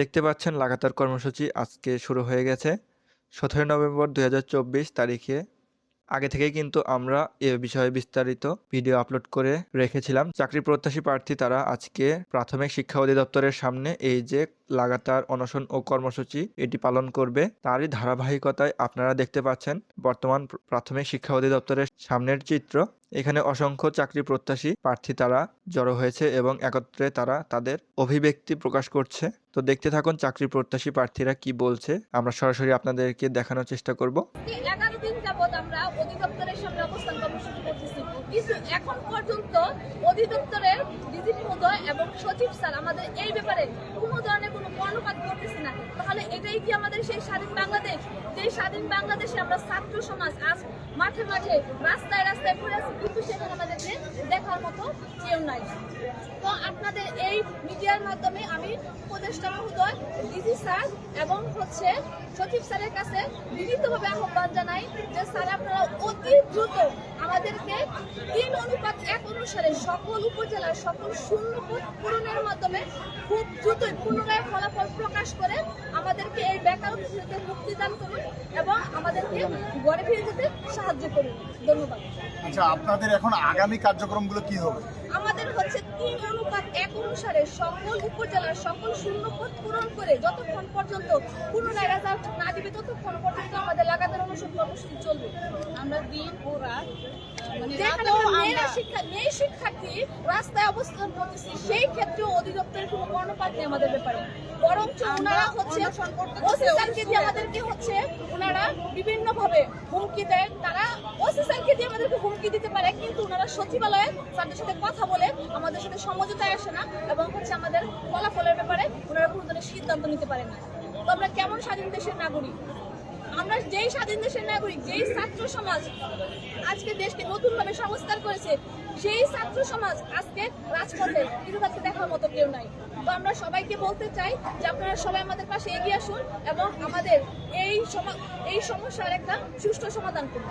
দেখতে পাচ্ছেন লাগাতার কর্মসূচি আজকে শুরু হয়ে গেছে। সতেরোই নভেম্বর দুই হাজার চব্বিশ তারিখে। আগে থেকেই কিন্তু আমরা এ বিষয়ে বিস্তারিত ভিডিও আপলোড করে রেখেছিলাম। চাকরি প্রত্যাশী প্রার্থী তারা আজকে প্রাথমিক শিক্ষা অধিদপ্তরের সামনে এই যে লাগাতার অনশন ও কর্মসূচি এটি পালন করবে। তারই ধারাবাহিকতায় আপনারা দেখতে পাচ্ছেন বর্তমান প্রাথমিক শিক্ষা অধিদপ্তরের সামনের চিত্র। এখানে অসংখ্য চাকরি প্রত্যাশী প্রার্থী তারা জড়ো হয়েছে এবং একত্রে তারা তাদের অভিব্যক্তি প্রকাশ করছে। তো দেখতে থাকুন চাকরি প্রত্যাশী প্রার্থীরা কি বলছে। আমরা সরাসরি আপনাদেরকে দেখানোর চেষ্টা করব। অধিদপ্তরের মহোদয় এবং সচিব স্যার আমাদের এই ব্যাপারে কোনো ধরনের কর্ণপাত করতেছে না। তাহলে এটাই কি আমাদের সেই স্বাধীন বাংলাদেশ? যেই স্বাধীন বাংলাদেশে আমরা ছাত্র সমাজ আজ মাঠে মাঠে রাস্তায় রাস্তায় ঘুরে আছি, কিন্তু সেখানে আমাদেরকে দেখার মতো কেউ নাই। তো আপনাদের এই মিডিয়ার মাধ্যমে আমি উপদেষ্টা মহোদয়, ডিজি স্যার এবং হচ্ছে সচিব স্যারের কাছে বিভিন্নভাবে আহ্বান জানাই যে স্যার, আপনারা অতি দ্রুত আমাদেরকে তিন অনুপাত এক অনুসারে সকল উপজেলার সকল শূন্য পূরণের মাধ্যমে খুব দ্রুতই পুনরায় ফলাফল প্রকাশ করে আমাদেরকে এই বেকারত্ব থেকে মুক্তি দান করুন এবং আমাদেরকে ঘরে ফিরে যেতে সাহায্য করুন। ধন্যবাদ। আচ্ছা আপনাদের এখন আগামী কার্যক্রমগুলো কি হবে? আমাদের হচ্ছে তিন অনুপাত এক অনুসারে সকল উপজেলার সকল শূন্য পদ পূরণ করে যতক্ষণ পর্যন্ত পুনরায় রেজাল্ট না দিবে ততক্ষণ পর্যন্ত আমাদের লাগাতার অনুসরণ কর্মসূচি চলবে। আমরা দিন ও রাত মানে শিক্ষার্থী রাস্তায় অবস্থান করতেছি সেই ক্ষেত্রে অধিদপ্তরের কোনো কর্ণপাত নেই আমাদের ব্যাপারে। বরঞ্চ ওনারা হচ্ছে ওসি স্যারকে দিয়ে আমাদেরকে হচ্ছে ওনারা বিভিন্নভাবে হুমকি দেয়। তারা ওসি দিয়ে আমাদেরকে হুমকি দিতে পারে, কিন্তু ওনারা সচিবালয়ে স্যারদের সাথে কথা বলে আমাদের সাথে সমঝোতায় আসে না এবং হচ্ছে আমাদের ফলাফলের ব্যাপারে ওনারা কোনো ধরনের সিদ্ধান্ত নিতে পারে না। তো আমরা কেমন স্বাধীন দেশের নাগরিক? আমরা যেই স্বাধীন দেশের নাগরিক যেই ছাত্র সমাজ আজকে দেশকে নতুনভাবে সংস্কার করেছে সেই ছাত্র সমাজ আজকে রাজপথে কিন্তু দেখার মতো কেউ নাই। তো আমরা সবাইকে বলতে চাই যে আপনারা সবাই আমাদের পাশে এগিয়ে আসুন এবং আমাদের এই সমা- এই সমস্যার একটা সুষ্ঠু সমাধান করুন।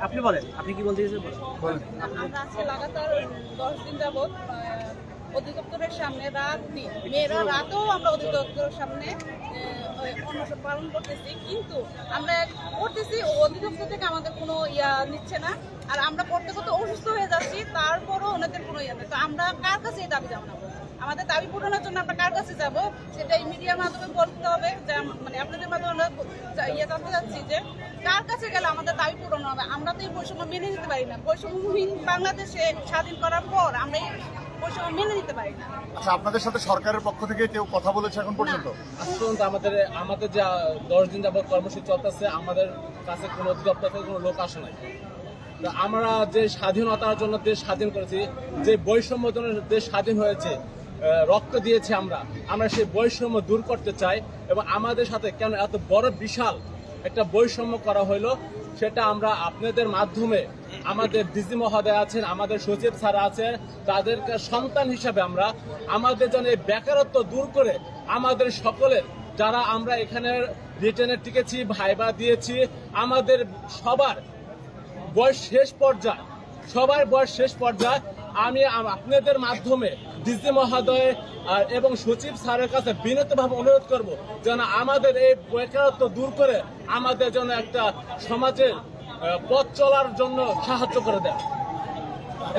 আপনি বলেন আপনি কি বলতে চাইছেন? বলেন। আমরা আজকে লাগাতার দশ দিন যাবৎ আহ, অধিদপ্তরের সামনে রাত মেয়েরা রাতেও আমরা অধিদপ্তরের সামনে পালন করতেছি। কিন্তু আমরা করতেছি, অধিদপ্তর থেকে আমাদের কোনো ইয়া নিচ্ছে না। আর আমরা করতে করতে অসুস্থ হয়ে যাচ্ছি, তারপরও ওনাদের কোনো ইয়া নেই। তো আমরা কার কাছে এই দাবি জানাব? আমাদের দাবি পূরণের জন্য আমরা কার কাছে যাব? সেটা এই মিডিয়ার মাধ্যমে বলতে হবে, যে মানে আপনাদের মাধ্যমে আমরা ইয়ে জানতে চাচ্ছি যে কার কাছে গেলে আমাদের দাবি পূরণ হবে? আমরা তো এই বৈষম্য মেনে নিতে পারি না। বৈষম্যহীন বাংলাদেশে স্বাধীন করার পর আমরা বৈষম্য মেনে নিতে পারি না। আচ্ছা আপনাদের সাথে সরকারের পক্ষ থেকে কেউ কথা বলেছে এখন পর্যন্ত? আজ পর্যন্ত আমাদের আমাদের যা দশ দিন যাবত কর্মসূচি চলতেছে আমাদের কাছে কোনো অধিদপ্তর থেকে কোনো লোক আসে নাই। আমরা যে স্বাধীনতার জন্য দেশ স্বাধীন করেছি যে বৈষম্যের জন্য দেশ স্বাধীন হয়েছে রক্ত দিয়েছে আমরা আমরা সেই বৈষম্য দূর করতে চাই এবং আমাদের সাথে কেন এত বড় বিশাল একটা বৈষম্য করা হলো সেটা আমরা আপনাদের মাধ্যমে আমাদের ডিজি মহোদয় আছেন, আমাদের সচিব স্যার আছেন, তাদেরকে সন্তান হিসাবে আমরা, আমাদের যেন এই বেকারত্ব দূর করে আমাদের সকলের, যারা আমরা এখানে রিটেনে টিকেছি, ভাইবা দিয়েছি, আমাদের সবার বয়স শেষ পর্যায়ে, সবার বয়স শেষ পর্যায়ে আমি আপনাদের মাধ্যমে ডিজি মহোদয়, আর এবং সচিব স্যারের কাছে বিনীতভাবে অনুরোধ করব যেন আমাদের এই বেকারত্ব দূর করে আমাদের যেন একটা সমাজের পথ চলার জন্য সাহায্য করে দেয়।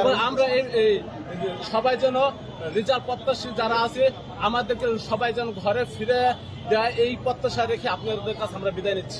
এবং আমরা এই সবাই যেন রিজার্ভ প্রত্যাশী যারা আছে, আমাদেরকে সবাই যেন ঘরে ফিরে দেয়, এই প্রত্যাশা রেখে আপনাদের কাছে আমরা বিদায় নিচ্ছি।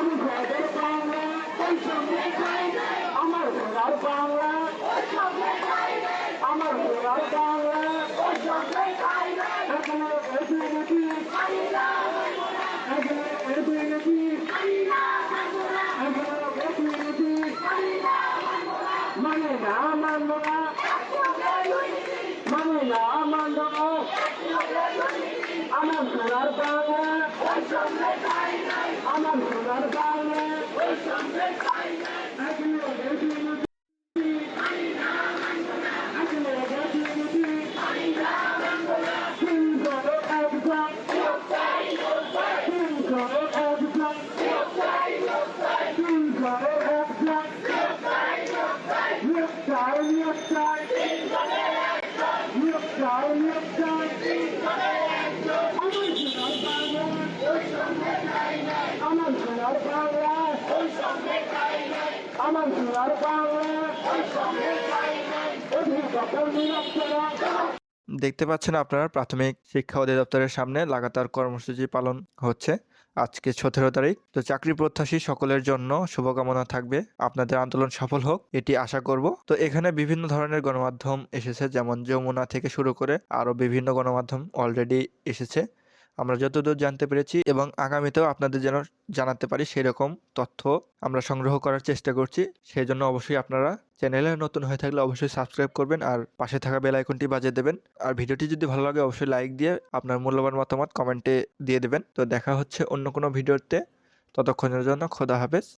আমি ঘরের বাংলা ঘরের বাংলা আমার ঘরের বাংলা সোনার বাংলা এখনও এগিয়ে নাকি? এখনও এগিয়ে নাকি? এখনও মানে না মানে না। মানব আমার সোনার বাংলা আমার সোনার বাংলা দেখতে পাচ্ছেন আপনারা, প্রাথমিক শিক্ষা অধিদপ্তরের সামনে লাগাতার কর্মসূচি পালন হচ্ছে। আজকে সতেরো তারিখ, তো চাকরি প্রত্যাশী সকলের জন্য শুভকামনা থাকবে। আপনাদের আন্দোলন সফল হোক, এটি আশা করব। তো এখানে বিভিন্ন ধরনের গণমাধ্যম এসেছে, যেমন যমুনা থেকে শুরু করে আরও বিভিন্ন গণমাধ্যম অলরেডি এসেছে। আমরা যতদূর জানতে পেরেছি এবং আগামীতেও আপনাদের যেন জানাতে পারি সেরকম তথ্য আমরা সংগ্রহ করার চেষ্টা করছি। সেই জন্য অবশ্যই আপনারা চ্যানেলে নতুন হয়ে থাকলে অবশ্যই সাবস্ক্রাইব করবেন আর পাশে থাকা বেল আইকনটি বাজিয়ে দেবেন। আর ভিডিওটি যদি ভালো লাগে অবশ্যই লাইক দিয়ে আপনার মূল্যবান মতামত কমেন্টে দিয়ে দেবেন। তো দেখা হচ্ছে অন্য কোনো ভিডিওতে। ততক্ষণের জন্য খোদা হাফেজ।